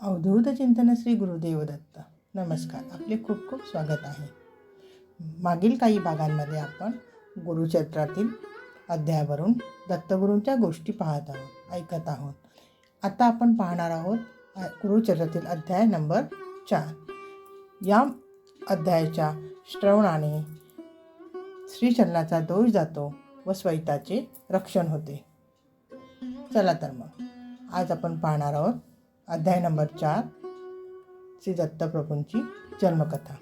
अवधूत चिंतन श्री गुरुदेव दत्त नमस्कार. आपले खूप खूप स्वागत आहे. मागील काही भागांमध्ये आपण गुरुक्षेत्रातील अध्यायावरून दत्तगुरूंच्या गोष्टी पाहत आहोत ऐकत आहोत. आता आपण पाहणार आहोत गुरुचरित्रातील अध्याय नंबर चार. या अध्यायाच्या श्रवणाने श्रीचरणाचा दोष जातो व स्वैताचे रक्षण होते. चला तर मग आज आपण पाहणार आहोत अध्याय नंबर चार श्री दत्तप्रभूंची जन्मकथा.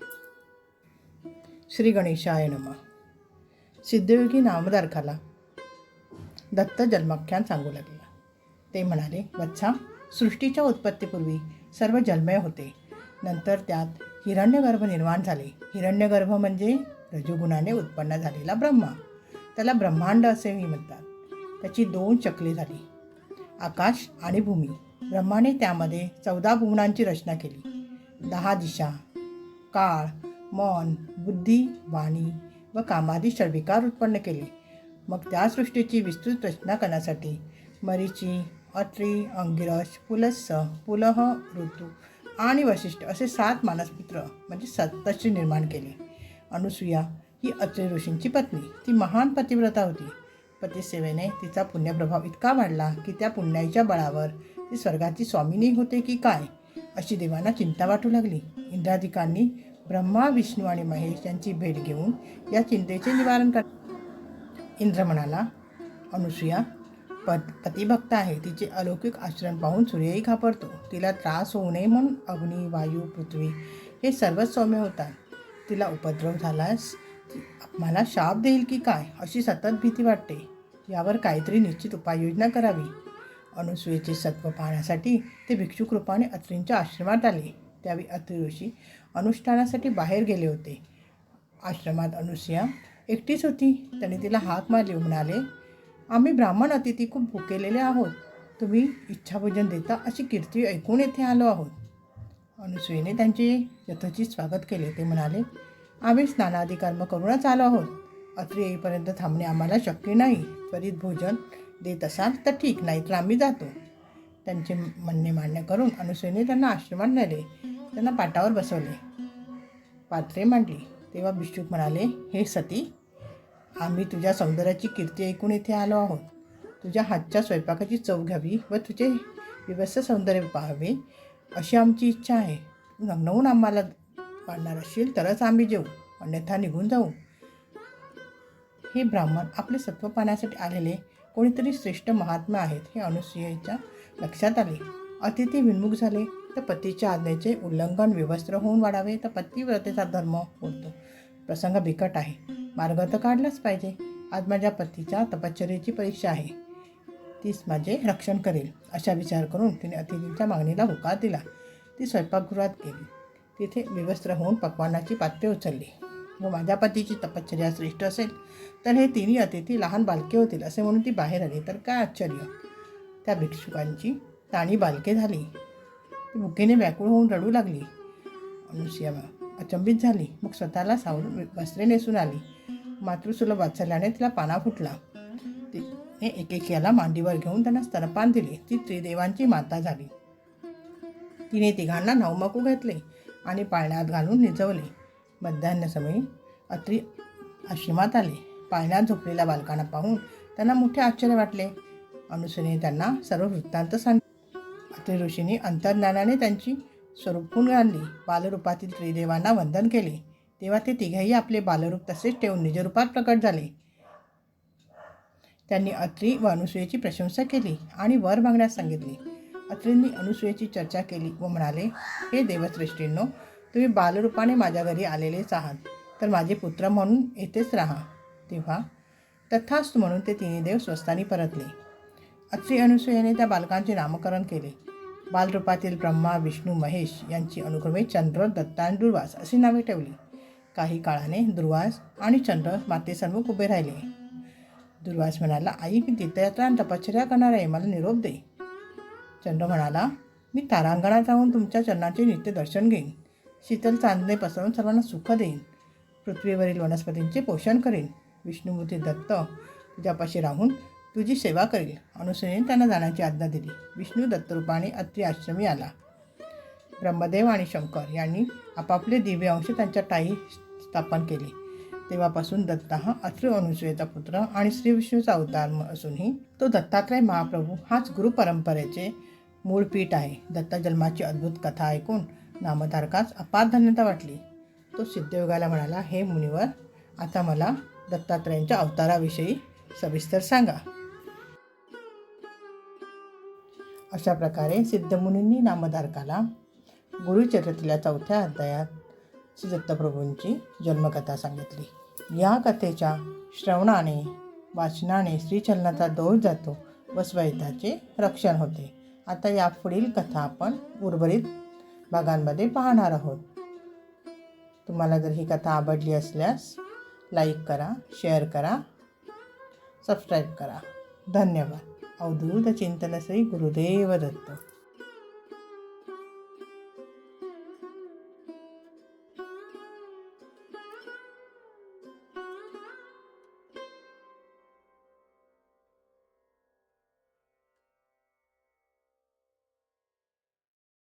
श्री गणेशाय नम. सिद्धयोगी नामदारखाला दत्त जन्माख्यान सांगू लागला. ते म्हणाले वत्सा सृष्टीच्या उत्पत्तीपूर्वी सर्व जन्मय होते. नंतर त्यात हिरण्यगर्भ निर्माण झाले. हिरण्यगर्भ म्हणजे रजोगुणाने उत्पन्न झालेला ब्रह्मा. त्याला ब्रह्मांड असेही म्हणतात. त्याची दोन चकले झाली. आकाश आणि भूमी. ब्रह्माने त्यामध्ये चौदा भुवनांची रचना केली. दहा दिशा काळ मन बुद्धी वाणी व कामादी षडविकार उत्पन्न केले. मग त्या सृष्टीची विस्तृत रचना करण्यासाठी मरीची अत्री अंगिरस पुलस्स पुलह ऋतू आणि वशिष्ठ असे सात मानसपुत्र म्हणजे सप्तश्री निर्माण केले. अनुसूया ही अत्री ऋषींची पत्नी. ती महान पतिव्रता होती. पतिसेवेने तिचा पुण्यप्रभाव इतका वाढला की त्या पुण्याच्या बळावर ती स्वर्गाची स्वामिनी होते की काय अशी देवांना चिंता वाटू लागली. इंद्राधिकांनी ब्रह्मा विष्णू आणि महेश यांची भेट घेऊन या चिंतेचे निवारण कर इंद्र म्हणाला अनुसुया पत पतिभक्त आहे तिचे अलौकिक आचरण पाहून सूर्यही घाबरतो. तिला त्रास होऊ नये म्हणून अग्नी वायू पृथ्वी हे सर्वच सौम्य होतात. तिला उपद्रव झाल्यास मला शाप देईल की काय अशी सतत भीती वाटते. यावर काहीतरी निश्चित उपाययोजना करावी. अनुसूयेचे सत्व पाहण्यासाठी ते भिक्षुक रूपाने अत्रींच्या आश्रमात आले. त्यावेळी अत्रिऋषी अनुष्ठानासाठी बाहेर गेले होते. आश्रमात अनुसूया एकटीच होती. त्याने तिला हाक मारली म्हणाले आम्ही ब्राह्मण अतिथी खूप भुकेलेले आहोत. तुम्ही इच्छाभोजन देता अशी कीर्ती ऐकून येथे आलो आहोत. अनुसूयेने त्यांचे यथोचित स्वागत केले. ते म्हणाले आम्ही स्नानादी कर्म करूनच आलो आहोत. अत्री येईपर्यंत थांबणे आम्हाला शक्य नाही. त्वरित भोजन देत असाल तर ठीक नाही तर आम्ही जातो. त्यांचे म्हणणे मान्य करून अनुसूयेने त्यांना आश्रमात नेले त्यांना पाटावर बसवले. पात्रे मांडली. तेव्हा भिक्षुक म्हणाले हे सती आम्ही तुझ्या सौंदर्याची कीर्ती ऐकून इथे आलो आहोत. तुझ्या हातच्या स्वयंपाकाची चव घ्यावी व तुझे व्यवस्थित सौंदर्य पाहावे अशी आमची इच्छा आहे. तू नवनवून आम्हाला वाढणार असशील तरच आम्ही जेऊ. अन्यथा निघून जाऊ. हे ब्राह्मण आपले सत्व पाहण्यासाठी आलेले कोणीतरी श्रेष्ठ महात्मा आहेत हे अनुसूयेच्या लक्षात आले. अतिथी विन्मुख झाले. तर पतीच्या आज्ञेचे उल्लंघन विवस्त्र होऊन वाढावे. तर पतिव्रतेचा धर्म होतो. प्रसंग बिकट आहे. मार्ग तर काढलाच पाहिजे. आज माझ्या पतीच्या तपश्चर्याची परीक्षा आहे. तीच माझे रक्षण करेल अशा विचार करून तिने अतिथींच्या मागणीला होकार दिला. ती स्वयंपाकगृहात गेली. तिथे विवस्त्र होऊन पक्वानाची पात्रे उचलली. व माझ्या पतीची तपश्चर्या श्रेष्ठ असेल तर हे तिन्ही अतिथी लहान बालके होतील असे म्हणून ती बाहेर आली. तर काय आश्चर्य! त्या भिक्षुकांची ताणी बालके झाली. ती भुकेने व्याकुळ होऊन रडू लागली. अनुसूया अचंबित झाली. मग स्वतःला सावरून वस्त्रे नेसून आली. मातृसुलभ वाचल्याने तिला पाना फुटला. तिने एकेकीला मांडीवर घेऊन त्यांना स्तनपान दिले. ती त्रिदेवांची माता झाली. तिने तिघांना नवमकू घेतले. आणि पाळण्यात घालून निजवले. मध्यान्हसमयी अत्री आश्रमात आले. पाळण्यात झोपलेल्या बालकांना पाहून त्यांना मोठे आश्चर्य वाटले. अनुसूने त्यांना सर्व वृत्तांत सांग अत्री ऋषींनी अंतर्ज्ञानाने त्यांची स्वरूपून आणली. बालरूपातील त्रिदेवांना वंदन केले. तेव्हा ते तिघेही आपले बालरूप तसेच ठेवून निजरूपात प्रकट झाले. त्यांनी अत्री व अनुसूयेची प्रशंसा केली आणि वर मागण्यास सांगितली. अत्रींनी अनुसूयेची चर्चा केली व म्हणाले हे देवश्रेष्ठींनो तुम्ही बालरूपाने माझ्या घरी आलेलेच आहात. तर माझे पुत्र म्हणून येथेच राहा. तेव्हा तथास्तु म्हणून ते तिन्ही देव स्वस्थानी परतले. अत्री अनुसूयेने त्या बालकांचे नामकरण केले. बालरूपातील ब्रह्मा विष्णू महेश यांची अनुक्रमे चंद्र दत्ता आणि दुर्वास अशी नावे ठेवली. काही काळाने दुर्वास आणि चंद्र मातेसन्मुख उभे राहिले. दुर्वास म्हणाला आई मी तीर्थयात्रा आणि तपश्चर्या करणार आहे मला निरोप दे. चंद्र म्हणाला मी तारांगणात राहून तुमच्या चरणाचे नित्य दर्शन घेईन. शीतल चांदणे पसरून सर्वांना सुख देईन. पृथ्वीवरील वनस्पतींचे पोषण करीन. विष्णुमूर्ती दत्त तुझ्यापाशी राहून तुझी सेवा करील. अनुसूयेने त्यांना जाण्याची आज्ञा दिली. विष्णू दत्तरूपाने अत्री आश्रमी आला. ब्रह्मदेव आणि शंकर यांनी आपापले दिव्य अंश त्यांच्या टाई स्थापन केले. तेव्हापासून दत्त हा अत्रि अनुसुयेचा पुत्र आणि श्री विष्णूचा अवतार असूनही तो दत्तात्रय महाप्रभू हाच गुरुपरंपरेचे मूळ पीठ आहे. दत्ता जन्माची अद्भुत कथा ऐकून नामधारकास अपार धन्यता वाटली. तो सिद्धयोगाला म्हणाला हे मुनिवर आता मला दत्तात्रयांच्या अवताराविषयी सविस्तर सांगा. अशा प्रकारे सिद्धमुनींनी नामधारकाला गुरुचरित्रातल्या चौथ्या अध्यायात श्री दत्तप्रभूंची जन्मकथा सांगितली. या कथेच्या श्रवणाने वाचनाने श्रीचलनाचा दोष जातो व स्वैताचे रक्षण होते. आता या पुढील कथा आपण उर्वरित भागांमध्ये पाहणार आहोत. तुम्हाला जर ही कथा आवडली असल्यास लाईक करा शेअर करा सबस्क्राईब करा. धन्यवाद. अवधूत चिंतन श्री गुरुदेव दत्त.